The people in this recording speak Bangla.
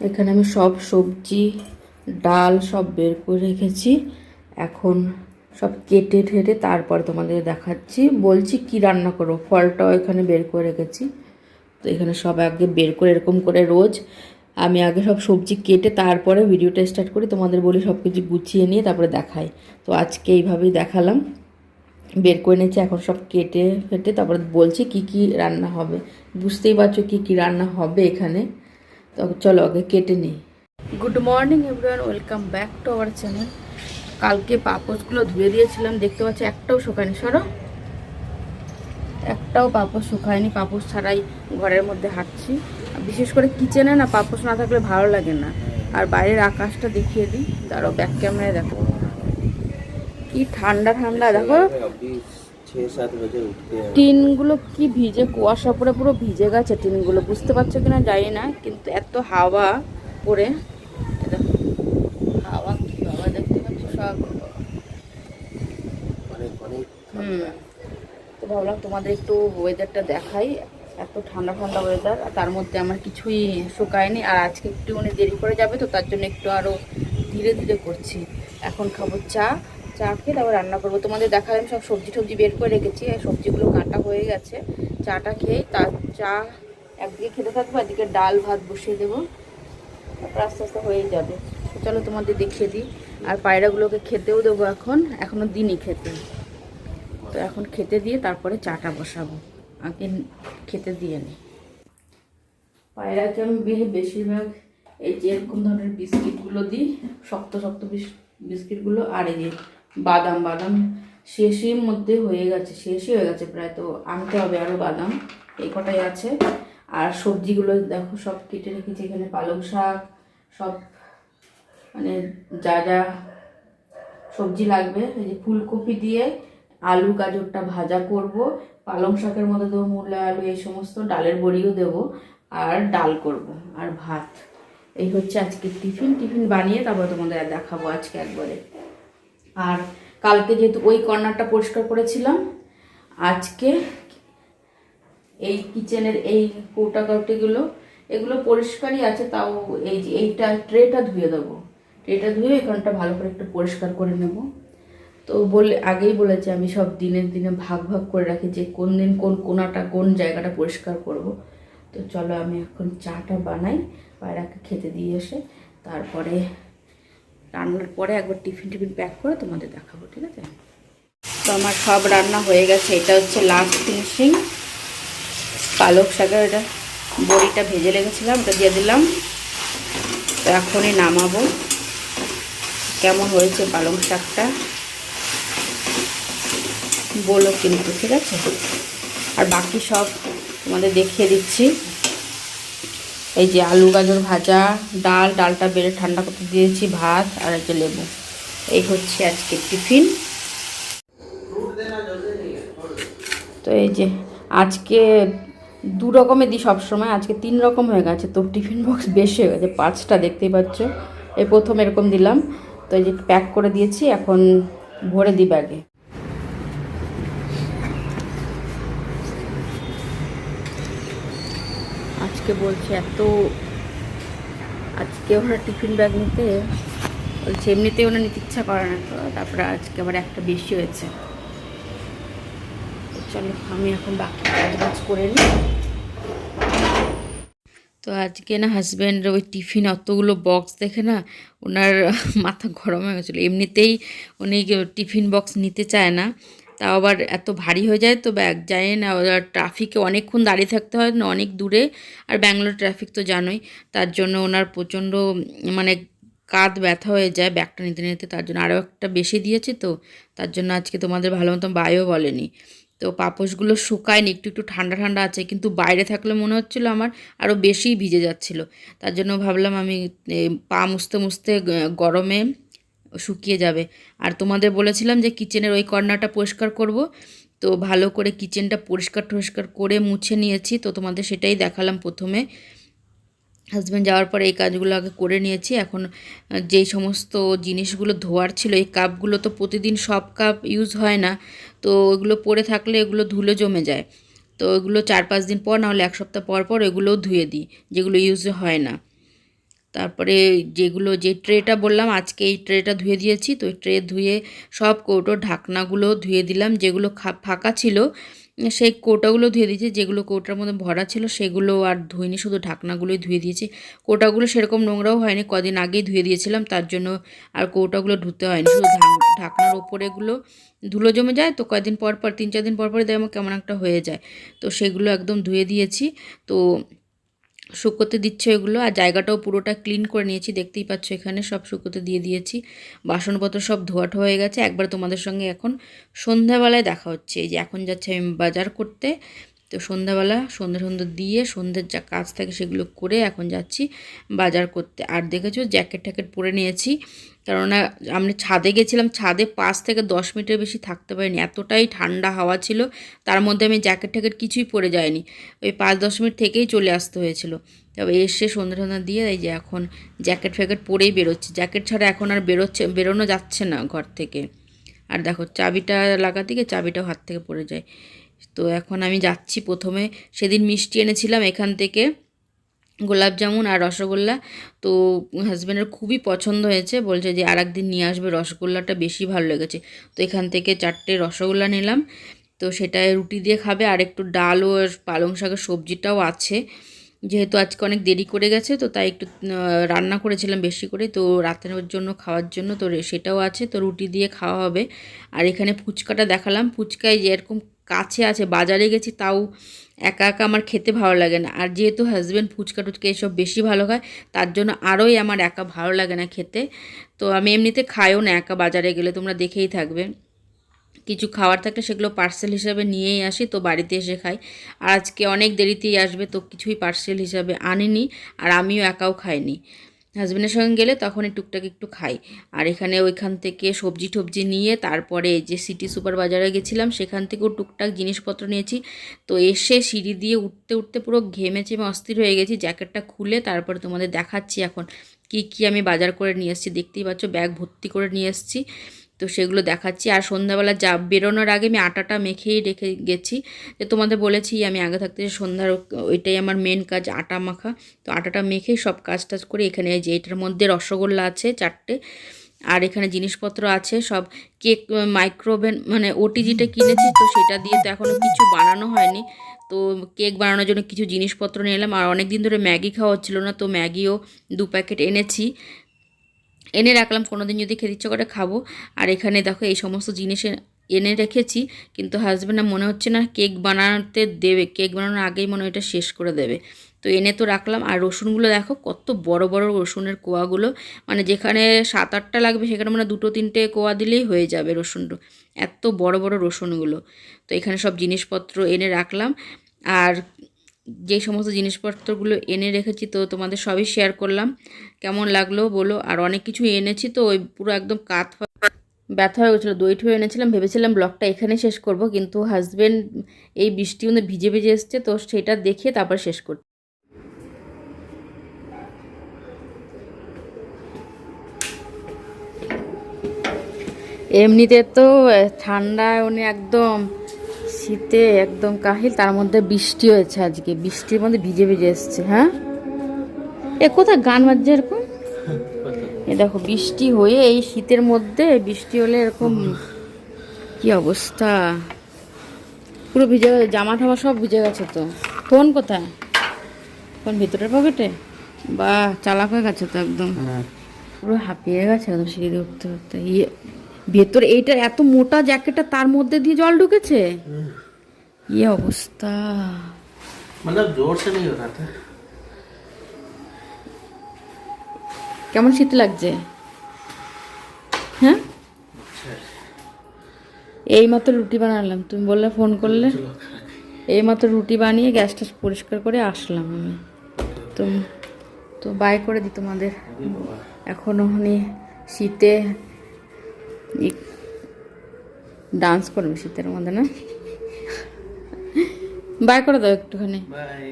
এখানে আমি সব সবজি, ডাল সব বের করে রেখেছি। এখন সব কেটে ঠেটে তারপর তোমাদের দেখাচ্ছি। বলছি কি রান্না করব? ফলটাও এখানে বের করে রেখেছি। তো এখানে সব আগে বের করে এরকম করে রোজ আমি আগে সব সবজি কেটে তারপরে ভিডিওটা স্টার্ট করি। তোমাদের বলি সব কিছু গুছিয়ে নিয়ে তারপরে দেখাই। তো আজকে এইভাবেই দেখালাম। বের করে নিয়েছি, এখন সব কেটে ফেটে তারপরে বলছি কি কি রান্না হবে? বুঝতেই পারছ কি কি রান্না হবে এখানে। তো চলো আগে কেটে নিই। Good morning everyone welcome back to our channel কালকে পাপোশগুলো ধুয়ে দিয়েছিলাম, দেখতে পাচ্ছি একটাও শুকায়নি। সরো। একটাও পাপোশ শুকায়নি, পাপোশ ছাড়াই ঘরের মধ্যে হাঁটছি। বিশেষ করে কিচেনে না পাপোশ না থাকলে ভালো লাগে না। আর বাইরের আকাশটা দেখিয়ে দিই। দাঁড়াও ব্যাক ক্যামেরায় দেখো। কি ঠান্ডা ঠান্ডা, দেখো। টিনগুলো কি ভিজে কুয়াশা পরে পুরো ভিজে গেছে টিনগুলো বুঝতে পারছ কিনা জানি না কিন্তু এত হাওয়া পরে হাওয়া কি হাওয়া দেখতে পাচ্ছ? সব হুম। তো ভাবলাম তোমাদের একটু ওয়েদারটা দেখাই এত ঠান্ডা ঠান্ডা ওয়েদার আর তার মধ্যে আমার কিছুই শুকায়নি আর আজকে একটু মানে দেরি করে যাবে তো তার জন্য একটু আরও ধীরে ধীরে করছি। এখন খাব চা চা খেয়ে তারপর রান্না করব। তোমাদের দেখালাম সব সবজি টবজি বের করে রেখেছি সবজিগুলো কাটা হয়ে গেছে। চাটা খেয়ে তার চা একদিকে খেতে থাকব, একদিকে ডাল ভাত বসিয়ে দেবো। তারপর আস্তে আস্তে হয়েই যাবে। চলো তোমাদের দেখিয়ে দিই। আর পায়রাগুলোকে খেতেও দেবো এখন। এখনও দিনই খেতে। তো এখন খেতে দিয়ে তারপরে চাটা বসাবো। আগে খেতে দিয়ে নিই পায়রাকে আমি বেশিরভাগ এই যে এরকম ধরনের বিস্কিটগুলো দিই, শক্ত শক্ত বিস- বিস্কিটগুলো আর এই বাদাম বাদাম শেষের মধ্যে হয়ে গেছে, শেষই হয়ে গেছে প্রায়। তো আনতে হবে আরও বাদাম, এই কটাই আছে। আর সবজিগুলো দেখো, সব কেটে রেখেছি এখানে পালং শাক, সব মানে যা যা সবজি লাগবে। এই যে ফুলকপি দিয়ে আলু, গাজরটা ভাজা করব। পালং শাকের মধ্যে দেবো মূলা, আলু, এই সমস্ত। ডালের বড়িও দেবো। আর ডাল করব, আর ভাত। এই হচ্ছে আজকে টিফিন। টিফিন বানিয়ে তারপর তোমাদের দেখাবো আজকে একবারে। আর কালকে যেহেতু ওই কর্নারটা পরিষ্কার করেছিলাম, আজকে এই কিচেনের এই কৌটা কাউটিগুলো এগুলো পরিষ্কারই আছে, তাও এই যে এইটা ট্রেটা ধুয়ে দেবো। ট্রেটা ধুয়ে এখানটা ভালো করে একটু পরিষ্কার করে নেব। তো বলে, আগেই বলেছি আমি সব দিনের দিনে ভাগ ভাগ করে রাখি যে কোন দিন কোন কোনাটা কোন জায়গাটা পরিষ্কার করব। তো চলো আমি এখন চাটা বানাই, পায়রাকে খেতে দিয়ে এসে, তারপরে রান্নার পরে একবার টিফিন টিফিন প্যাক করে তোমাদের দেখাবো, ঠিক আছে? তো আমার সব রান্না হয়ে গেছে। এটা হচ্ছে লাস্ট ফিনিশিং পালক শাকের এটা বড়িটা ভেজে রেখেছিলাম, ওটা দিয়ে দিলাম। তো এখনই নামাবো। কেমন হয়েছে পালং শাকটা? বলো কিন্তু, ঠিক আছে? আর বাকি সব তোমাদের দেখিয়ে দিচ্ছি। এই যে আলু, গাজর ভাজা, ডাল, ডালটা বেড়ে ঠান্ডা করতে দিয়েছি, ভাত আর যে লেবু। এই হচ্ছে আজকে টিফিন। তো এই যে আজকে দু রকমের দিই সবসময়, আজকে তিন রকম হয়ে গেছে, তো টিফিন বক্স বেশি হয়ে গেছে, পাঁচটা দেখতেই পাচ্ছ। এই প্রথম এরকম দিলাম, তো এই যে প্যাক করে দিয়েছি, এখন ভরে দিই ব্যাগে আজকে বলছে এত, আজকে ওরা টিফিন ব্যাগ নিতে, বলছে এমনিতেই ওনার নিতে ইচ্ছা করে না তো, তারপরে আজকে আবার একটা বেশি হয়েছে। চলো, আমি এখন বাকি কাজ করে নিই। তো আজকে না হাজব্যান্ডের ওই টিফিন অতগুলো বক্স দেখে না ওনার মাথা গরম হয়ে গেছিল। এমনিতেই উনি টিফিন বক্স নিতে চায় না। তাও আবার এত ভারী হয়ে যায় তো ব্যাগ যায় না ট্রাফিকে অনেকক্ষণ দাঁড়িয়ে থাকতে হয়, না অনেক দূরে। আর ব্যাঙ্গালোর ট্রাফিক তো জানোই, তার জন্য ওনার প্রচণ্ড মানে কাঁধ ব্যথা হয়ে যায় ব্যাগটা নিতে নিতে, তার জন্য আরও একটা বেশি দিয়েছে তো, তার জন্য আজকে তোমাদের ভালো মতো বায়ও বলেনি। তো পাপোশগুলো শুকায়নি, একটু একটু ঠান্ডা ঠান্ডা আছে, কিন্তু বাইরে থাকলে মনে হচ্ছিল আমার আরও বেশিই ভিজে যাচ্ছিল। তার জন্য ভাবলাম আমি পা মুছতে মুছতে গরমে শুকিয়ে যাবে। আর তোমাদের বলেছিলাম যে কিচেনের ওই কর্নারটা পরিষ্কার করব। তো ভালো করে কিচেনটা পরিষ্কার টরিষ্কার করে মুছে নিয়েছি। তো তোমাদের সেটাই দেখালাম প্রথমে। হাজব্যান্ড যাওয়ার পরে এই কাজগুলো আগে করে নিয়েছি। এখন যেই সমস্ত জিনিসগুলো ধোয়ার ছিল, এই কাপগুলো তো প্রতিদিন সব কাপ ইউজ হয় না। তো এগুলো পরে থাকলে এগুলো ধুলো জমে যায়। তো এগুলো চার পাঁচ দিন পর নাহলে এক সপ্তাহ পর পর এগুলোও ধুয়ে দিই, যেগুলো ইউজ হয় না। তারপরে যেগুলো যে ট্রেটা বললাম, আজকে এই ট্রেটা ধুয়ে দিয়েছি। তো ট্রে ধুয়ে সব কৌটোর ঢাকনাগুলো ধুয়ে দিলাম, যেগুলো ফাঁকা ছিল, সেই কৌটাগুলো ধুয়ে দিয়েছি, যেগুলো কৌটার মধ্যে ভরা ছিল, সেগুলো আর ধুইনি, শুধু ঢাকনাগুলোই ধুয়ে দিয়েছি। কৌটাগুলো সেরকম নোংরাও হয়নি, কদিন আগেই ধুয়ে দিয়েছিলাম, তার জন্য আর কৌটাগুলো ধুতে হয়নি, শুধু ঢাক- ঢাকনার ওপরেগুলো ধুলো জমে যায়, তো কয়েকদিন পর পর, তিন চার দিন পর পর দেখো কেমন একটা হয়ে যায়। তো সেগুলো একদম ধুয়ে দিয়েছি, তো শুকোতে দিচ্ছে এগুলো আর জায়গাটাও পুরোটা ক্লিন করে নিয়েছি। দেখতেই পাচ্ছ এখানে সব শুকোতে দিয়ে দিয়েছি। বাসনপত্র সব ধোয়াটো হয়ে গেছে। একবার তোমাদের সঙ্গে এখন সন্ধ্যাবেলায় দেখা হচ্ছে। এই যে এখন যাচ্ছে আমি বাজার করতে। তো সন্ধ্যাবেলা সন্ধ্যে সন্ধ্যে দিয়ে সন্ধ্যের যা কাজ থাকে সেগুলো করে এখন যাচ্ছি বাজার করতে। আর দেখেছ জ্যাকেট ট্যাকেট পরে নিয়েছি। কেননা আমি ছাদে গেছিলাম, ছাদে পাঁচ থেকে দশ মিনিটের বেশি থাকতে পারিনি। এতটাই ঠান্ডা হাওয়া ছিল, তার মধ্যে আমি জ্যাকেট ট্যাকেট কিছুই পরে যায়নি ওই পাঁচ দশ মিনিট থেকেই চলে আসতে হয়েছিল। তবে এসে সন্ধ্যা সন্ধ্যা দিয়ে এই যে এখন জ্যাকেট ফ্যাকেট পরেই বেরোচ্ছি। জ্যাকেট ছাড়া এখন আর বেরোচ্ছে, বেরোনো যাচ্ছে না ঘর থেকে। আর দেখো চাবিটা লাগাতে গিয়ে চাবিটাও হাত থেকে পড়ে যায়। তো এখন আমি যাচ্ছি প্রথমে। সেদিন মিষ্টি এনেছিলাম এখান থেকে, গোলাপ জামুন আর রসগোল্লা। তো হাজব্যান্ডের খুবই পছন্দ হয়েছে, বলছে যে আর একদিন নিয়ে আসবে, রসগোল্লাটা বেশি ভালো লেগেছে। তো এখান থেকে চারটে রসগোল্লা নিলাম। তো সেটা রুটি দিয়ে খাবে, আর একটু ডাল ও পালং শাকের সবজিটাও আছে। যেহেতু আজকে অনেক দেরি করে গেছে, তো তাই একটু রান্না করেছিলাম বেশি করে। তো রাতের জন্য, খাওয়ার জন্য তো সেটাও আছে। তো রুটি দিয়ে খাওয়া হবে। আর এখানে ফুচকাটা দেখালাম। ফুচকায় যে এরকম কাছে আছে, বাজারে গেছি, তাও একা একা আমার খেতে ভালো লাগে না। আর যেহেতু হাজব্যান্ড ফুচকা টুচকা এসব বেশি ভালো খায়, তার জন্য আরোই আমার একা ভালো লাগে না খেতে। তো আমি এমনিতে খাইও না একা বাজারে গেলে, তোমরা দেখেই থাকবে। কিছু খাবার থাকলে সেগুলো পার্সেল হিসাবে নিয়েই আসি, তো বাড়িতে এসে খাই। আর আজকে অনেক দেরিতেই আসবে, তো কিছুই পার্সেল হিসাবে আনিনি, আর আমিও একাও খাইনি। হাজব্যান্ডের সঙ্গে গেলে তখন টুকটাক একটু খাই। আর এখানে ওইখান থেকে সবজি টবজি নিয়ে তারপরে যে সিটি সুপার বাজারে গেছিলাম, সেখান থেকেও টুকটাক জিনিসপত্র নিয়েছি। তো এসে সিঁড়ি দিয়ে উঠতে উঠতে পুরো ঘেমেছে আমি অস্থির হয়ে গেছি। জ্যাকেটটা খুলে তারপরে তোমাদের দেখাচ্ছি এখন কি কি আমি বাজার করে নিয়ে এসেছি। দেখতেই পাচ্ছ ব্যাগ ভর্তি করে নিয়ে এসেছি। তো সেগুলো দেখাচ্ছি। আর সন্ধ্যাবেলা যা, বেরোনোর আগে আমি আটাটা মেখেই রেখে গেছি। যে তোমাদের বলেছি আমি আগে থাকতে সন্ধ্যার ওইটাই আমার মেন কাজ, আটা মাখা। তো আটাটা মেখেই সব কাজ টাজ করে এখানে যে, এটার মধ্যে রসগোল্লা আছে চারটে। আর এখানে জিনিসপত্র আছে সব। কেক মাইক্রোওভেন মানে ওটিজিটা কিনেছি তো সেটা দিয়ে তো এখনও কিছু বানানো হয়নি। তো কেক বানানোর জন্য কিছু জিনিসপত্র নিয়ে এলাম। আর অনেক দিন ধরে ম্যাগি খাওয়া হচ্ছিল না, তো ম্যাগিও দু প্যাকেট এনেছি। এনে রাখলাম কোনো দিন যদি খেতে ইচ্ছে করে খাব। আর এখানে দেখো এই সমস্ত জিনিস এনে রেখেছি, কিন্তু হাজব্যান্ড মনে হচ্ছে না কেক বানাতে দেবে। কেক বানানোর আগেই মনে হয় এটা শেষ করে দেবে। তো এনে তো রাখলাম, আর রসুনগুলো দেখো কত বড় বড় রসুনের কোয়াগুলো। মানে যেখানে সাত আটটা লাগবে, সেখানে মানে দুটো তিনটে কোয়া দিলেই হয়ে যাবে রসুনটা। এত বড় বড় রসুনগুলো। তো এখানে সব জিনিসপত্র এনে রাখলাম। আর যে সমস্ত জিনিসপত্রগুলো এনে রেখেছি তো তোমাদের সবই শেয়ার করলাম। কেমন লাগল বলো? আর অনেক কিছু এনেছি তো ওই পুরো একদম কাত ব্যথা হয়ে গেছিল। দই ঠুয়ে এনেছিলাম, ভেবেছিলাম ব্লগটা এখানে শেষ করব, কিন্তু হাজব্যান্ড এই বৃষ্টি মধ্যে ভিজে ভিজে এসছে তো সেটা দেখে তারপর শেষ করতে এমনিতে তো ঠান্ডায় উনি একদম শীতে একদম কাহিল তার মধ্যে বৃষ্টি হয়েছে আজকে। বৃষ্টির মধ্যে ভিজে ভিজে এসছে হ্যাঁ? এ কোথায়? গান বাজছে এরকম? এ দেখো বৃষ্টি হয়ে এই শীতের মধ্যে বৃষ্টি হলে এরকম কি অবস্থা? পুরো ভিজে গেছে জামা ঠামা সব ভিজে গেছে তো। ফোন কোথায়? ফোন ভিতরের পকেটে? বা চালাক হয়ে গেছে তো একদম। পুরো হাঁপিয়ে গেছে একদম সিঁড়ি উঠতে উঠতে। ইয়ে ভেতর এইটা এত মোটা জ্যাকেটটা তার মধ্যে দিয়ে জল ঢুকেছে ইয়ে অবস্থা मतलब जोर से नहीं हो रहा था কেমন শীত লাগছে হ্যাঁ এই মাত্র রুটি বানালাম তুমি বললে ফোন করলে এই মাত্র রুটি বানিয়ে গ্যাসটা পরিষ্কার করে আসলাম আমি তো তো বাই করে দিই তোমাদের এখনও মানে শীতে ডান্স করবে শীতের মধ্যে না? বাই করে দাও একটুখানি। बाय